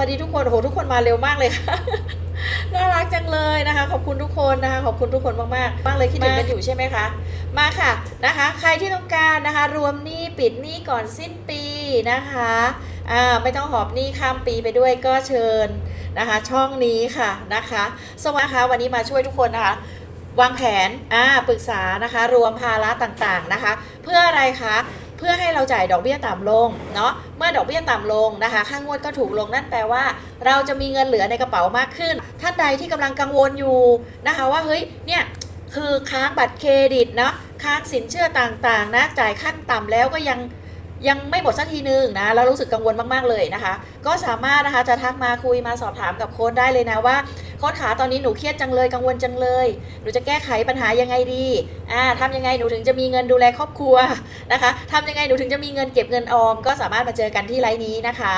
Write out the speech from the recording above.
วัสดีทุกคนโหทุกคนมาเร็วมากเลยค่ะน่ารักจังเลยนะคะ ขอบคุณทุกคนนะคะ ขอบคุณทุกคนมากมากมากเลยคิดถึงกันอยู่ใช่ไหมคะมาค่ะนะคะ ใครที่ต้องการนะคะ รวมหนี้ปิดหนี้ก่อนสิ้นปีนะคะอ่าไม่ต้องหอบหนี้ข้ามปีไปด้วยก็เชิญนะคะ ช่องนี้ค่ะนะคะสวัสดีค่ะวันนี้มาช่วยทุกคนนะคะวางแผนอ่าปรึกษานะคะ รวมภาระต่างๆนะคะ เพื่ออะไรคะ เพื่อให้เราจ่ายดอกเบี้ยต่ำลงเนาะเมื่อดอกเบี้ยต่ำลงนะคะ ค่างวดก็ถูกลงนั่นแปลว่า เราจะมีเงินเหลือในกระเป๋ามากขึ้น ท่านใดที่กำลังกังวลอยู่นะคะว่าเฮ้ยเนี่ยคือค้างบัตรเครดิตเนาะค้างสินเชื่อต่างๆนะจ่ายขั้นต่ำแล้วก็ยัง ยังไม่หมดสักทีนึงนะแล้วรู้สึกกังวลมากๆเลยนะคะ ก็สามารถนะคะจะทักมาคุยมาสอบถามกับโค้ดได้เลยนะว่าโค้ดขาตอนนี้หนูเครียดจังเลยกังวลจังเลยหนูจะแก้ไขปัญหายังไงดีอ่าทำยังไงหนูถึงจะมีเงินดูแลครอบครัวนะคะทำยังไงหนูถึงจะมีเงินเก็บเงินออมก็สามารถมาเจอกันที่ไลน์นี้นะคะ